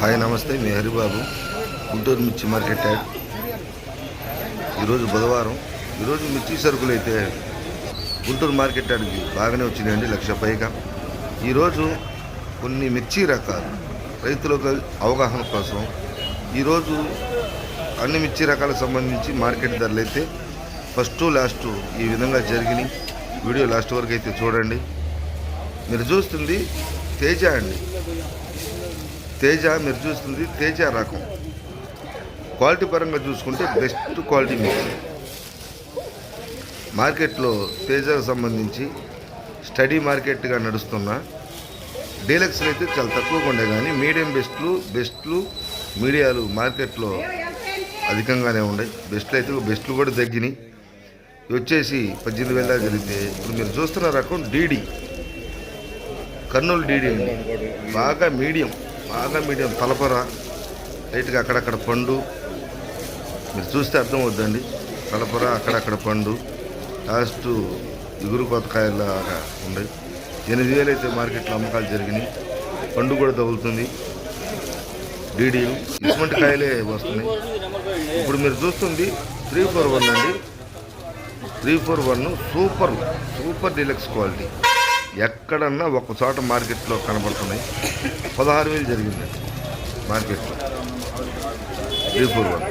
Hi నమస్తే. మీ హరిబాబు. గుంటూరు మిర్చి market add. ఈరోజు బుధవారం. ఈరోజు మిర్చి సరుకులు అయితే గుంటూరు మార్కెట్ యాడ్కి బాగానే వచ్చినాయండి లక్ష పైగా. ఈరోజు కొన్ని మిర్చి రకాలు రైతులకు అవగాహన కోసం ఈరోజు అన్ని మిర్చి రకాలకు సంబంధించి మార్కెట్ ధరలు అయితే ఫస్ట్ లాస్ట్ ఈ విధంగా జరిగినాయి. వీడియో లాస్ట్ వరకు అయితే చూడండి. మీరు చూస్తుంది తేజ అండి. తేజ మీరు చూస్తుంది తేజ రకం. క్వాలిటీ పరంగా చూసుకుంటే బెస్ట్ క్వాలిటీ మిక్సీ. మార్కెట్లో తేజకు సంబంధించి స్టడీ మార్కెట్గా నడుస్తున్న డీలక్స్లు అయితే చాలా తక్కువగా ఉండే కానీ మీడియం బెస్ట్లు బెస్ట్లు మీడియాలు మార్కెట్లో అధికంగానే ఉన్నాయి బెస్ట్లు అయితే బెస్ట్లు కూడా తగ్గినాయి. వచ్చేసి పద్దెనిమిది వేల జరిగితే ఇప్పుడు మీరు చూస్తున్న రకం డీడీ. కర్నూలు డీడీ అండి. బాగా మీడియం. బాగా మీడియం తలపర లైట్గా అక్కడక్కడ పండు. మీరు చూస్తే అర్థం అవుద్దండి తలపర అక్కడక్కడ పండు. లాస్ట్ ఇగురు కొత్తకాయలాగా ఉన్నాయి ఎనిమిది వేలు అయితే మార్కెట్లో అమ్మకాలు జరిగినాయి. పండు కూడా తగులుతుంది. డీడీలు ఇటువంటి కాయలే వస్తున్నాయి. ఇప్పుడు మీరు చూస్తుంది త్రీ ఫోర్ వన్ అండి. Three four one super super deluxe quality. ఎక్కడన్నా ఒక చోట మార్కెట్లో కనబడుతున్నాయి. పదహారు వేలు జరిగింది మార్కెట్లో. త్రీ ఫోర్ వన్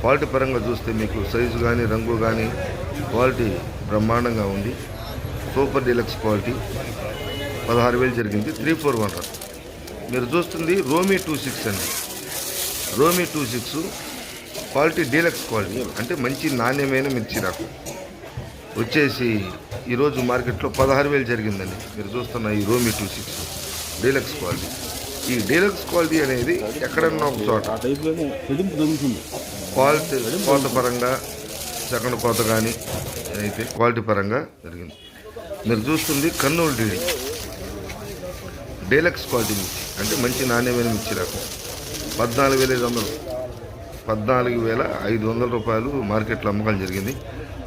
క్వాలిటీ పరంగా చూస్తే మీకు సైజు కానీ రంగు కానీ క్వాలిటీ బ్రహ్మాండంగా ఉంది. సూపర్ డీలక్స్ క్వాలిటీ పదహారు వేలు జరిగింది. త్రీ ఫోర్ వన్ మీరు చూస్తుంది రోమీ టూ సిక్స్ అండి. రోమీ two six quality deluxe quality. అంటే మంచి నాణ్యమైన మిర్చి రకం. వచ్చేసి ఈరోజు మార్కెట్లో పదహారు వేలు జరిగిందండి. మీరు చూస్తున్న ఈ రోమి టూ సిక్స్ డీలక్స్ క్వాలిటీ. ఈ డీలక్స్ క్వాలిటీ అనేది ఎక్కడన్నా ఒక చోట క్వాలిటీ కోత పరంగా సెకండ్ కోత కానీ అయితే క్వాలిటీ పరంగా జరిగింది. మీరు చూస్తుంది కర్నూలు డీడీ డీలక్స్ క్వాలిటీ మిర్చి. అంటే మంచి నాణ్యమైన మిర్చి రకం పద్నాలుగు వేల ఐదు వందలు. పద్నాలుగు వేల ఐదు వందల రూపాయలు మార్కెట్లో అమ్మకాలు జరిగింది.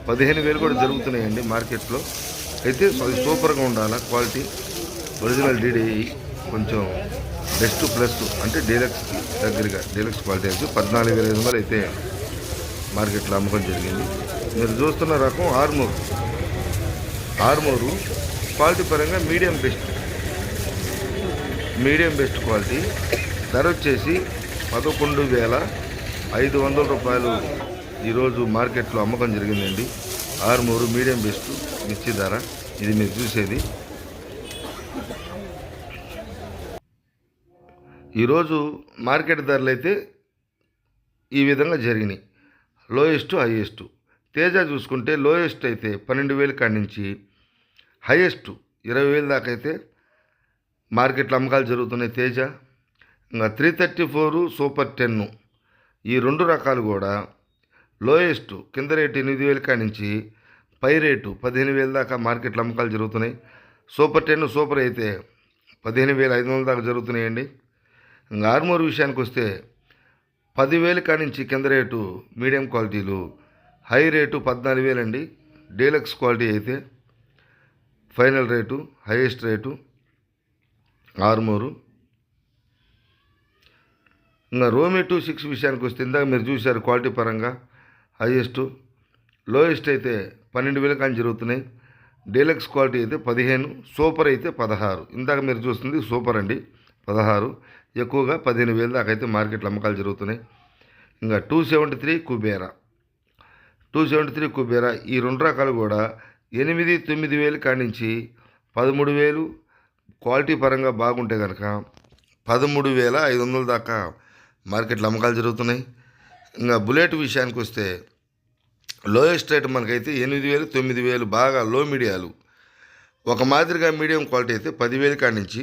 పదిహేను వేలు కూడా జరుగుతున్నాయండి మార్కెట్లో. అయితే అది సూపర్గా ఉండాలి క్వాలిటీ? ఒరిజినల్ డీడీ కొంచెం బెస్ట్ ప్లస్ అంటే డీలక్స్కి దగ్గరగా డీలక్స్ క్వాలిటీ అయితే పద్నాలుగు వేల ఐదు వందలు అయితే మార్కెట్లో అమ్మకం జరిగింది. మీరు చూస్తున్న రకం ఆర్మూర్. ఆర్మూరు క్వాలిటీ పరంగా medium best. Medium best quality. ధర వచ్చేసి పదకొండు వేల ఐదు వందల రూపాయలు ఈరోజు మార్కెట్లో అమ్మకం జరిగిందండి. ఆరుమూరు మీడియం బెస్ట్ మిర్చి ధర. ఇది మీరు చూసేది. ఈరోజు మార్కెట్ ధరలు అయితే ఈ విధంగా జరిగినాయి. Lowest highest. తేజ చూసుకుంటే లోయెస్ట్ అయితే పన్నెండు వేలు కాడి నుంచి హైయెస్ట్ ఇరవై వేలు దాకా అయితే మార్కెట్లో అమ్మకాలు జరుగుతున్నాయి తేజ. ఇంకా three thirty four super ten ఈ రెండు రకాలు కూడా లోయెస్ట్ కింద రేటు ఎనిమిది వేల కాడి నుంచి పై రేటు పదిహేను వేల దాకా మార్కెట్లో అమ్మకాలు జరుగుతున్నాయి. సూపర్ టెన్ సూపర్ అయితే పదిహేను వేల ఐదు వందల దాకా జరుగుతున్నాయండి. ఇంకా ఆర్మూర్ విషయానికి వస్తే పదివేల కాడి నుంచి కింద రేటు మీడియం క్వాలిటీలు హై రేటు పద్నాలుగు వేలండి. డీలక్స్ క్వాలిటీ అయితే final rate highest rate Armoor. ఇంకా రోమి టూ సిక్స్ విషయానికి వస్తే ఇందాక మీరు చూశారు క్వాలిటీ పరంగా. హైయెస్ట్ లోయెస్ట్ అయితే పన్నెండు వేల కానీ జరుగుతున్నాయి. డీలక్స్ క్వాలిటీ అయితే పదిహేను సూపర్ అయితే పదహారు. ఇందాక మీరు చూస్తుంది సూపర్ అండి పదహారు. ఎక్కువగా పదిహేను వేల దాకా అయితే మార్కెట్లో అమ్మకాలు జరుగుతున్నాయి. ఇంకా two seventy three Kubera. Two seventy three Kubera ఈ రెండు రకాలు కూడా ఎనిమిది తొమ్మిది వేలు కాడి నుంచి పదమూడు వేలు క్వాలిటీ పరంగా బాగుంటే కనుక పదమూడు వేల ఐదు వందల దాకా మార్కెట్లో అమ్మకాలు జరుగుతున్నాయి. ఇంకా బుల్లెట్ విషయానికి వస్తే లోయెస్ట్ రేట్ మనకైతే ఎనిమిది వేలు తొమ్మిది వేలు బాగా లో మీడియాలు. ఒక మాదిరిగా మీడియం క్వాలిటీ అయితే పదివేలు కాడి నుంచి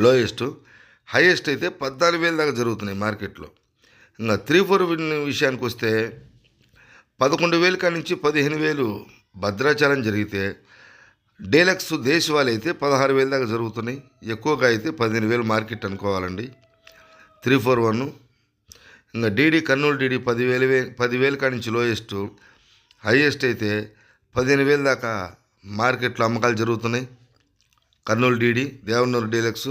లోయెస్ట్. హైయెస్ట్ అయితే పద్నాలుగు వేలు దాకా జరుగుతున్నాయి మార్కెట్లో. ఇంకా త్రీ ఫోర్ విషయానికి వస్తే పదకొండు వేలు కాడి నుంచి పదిహేను వేలు భద్రాచలం జరిగితే డీలక్స్ దేశవాళీ అయితే పదహారు వేల దాకా జరుగుతున్నాయి. ఎక్కువగా అయితే పదిహేను వేలు మార్కెట్ అనుకోవాలండి. త్రీ ఫోర్ వన్ ఇంకా డీడీ కర్నూలు డీడీ పదివేలు వే పదివేలు కాడి నుంచి లోయెస్ట్ హైయెస్ట్ అయితే పదిహేను వేల దాకా మార్కెట్లో అమ్మకాలు జరుగుతున్నాయి. Kurnool DD Devanur deluxe.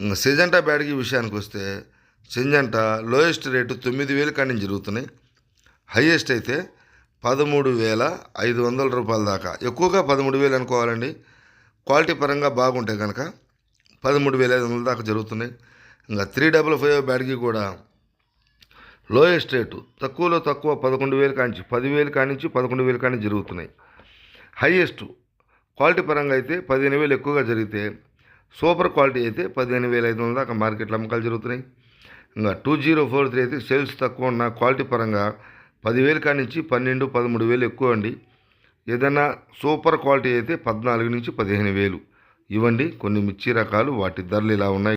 ఇంకా సిజంటా బ్యాడ్కి విషయానికి వస్తే సింజంటా లోయెస్ట్ రేటు తొమ్మిది వేలు నుంచి జరుగుతున్నాయి. హైయెస్ట్ అయితే పదమూడు వేల ఐదు వందల రూపాయల దాకా. ఎక్కువగా పదమూడు వేలు అనుకోవాలండి. క్వాలిటీ పరంగా బాగుంటే కనుక పదమూడు వేల ఐదు వందల దాకా జరుగుతున్నాయి. ఇంకా త్రీ డబల్ ఫైవ్ బ్యాడ్కి కూడా లోయెస్ట్ రేటు తక్కువలో తక్కువ పదకొండు వేలు కానించి పదివేలు కానించి పదకొండు వేలు కానీ జరుగుతున్నాయి. హైయెస్ట్ క్వాలిటీ పరంగా అయితే పదిహేను వేలు ఎక్కువగా జరిగితే సూపర్ క్వాలిటీ అయితే పదిహేను వేల ఐదు వందల దాకా మార్కెట్లో అమ్మకాలు జరుగుతున్నాయి. ఇంకా టూ జీరో ఫోర్ త్రీ అయితే సేల్స్ తక్కువ ఉన్న క్వాలిటీ పరంగా పదివేలు కానించి పన్నెండు పదమూడు వేలు ఎక్కువ అండి. ఏదైనా సూపర్ క్వాలిటీ అయితే పద్నాలుగు నుంచి పదిహేను వేలు. ఇవ్వండి. కొన్ని మిర్చి రకాలు వాటి ధరలు ఇలా ఉన్నాయి.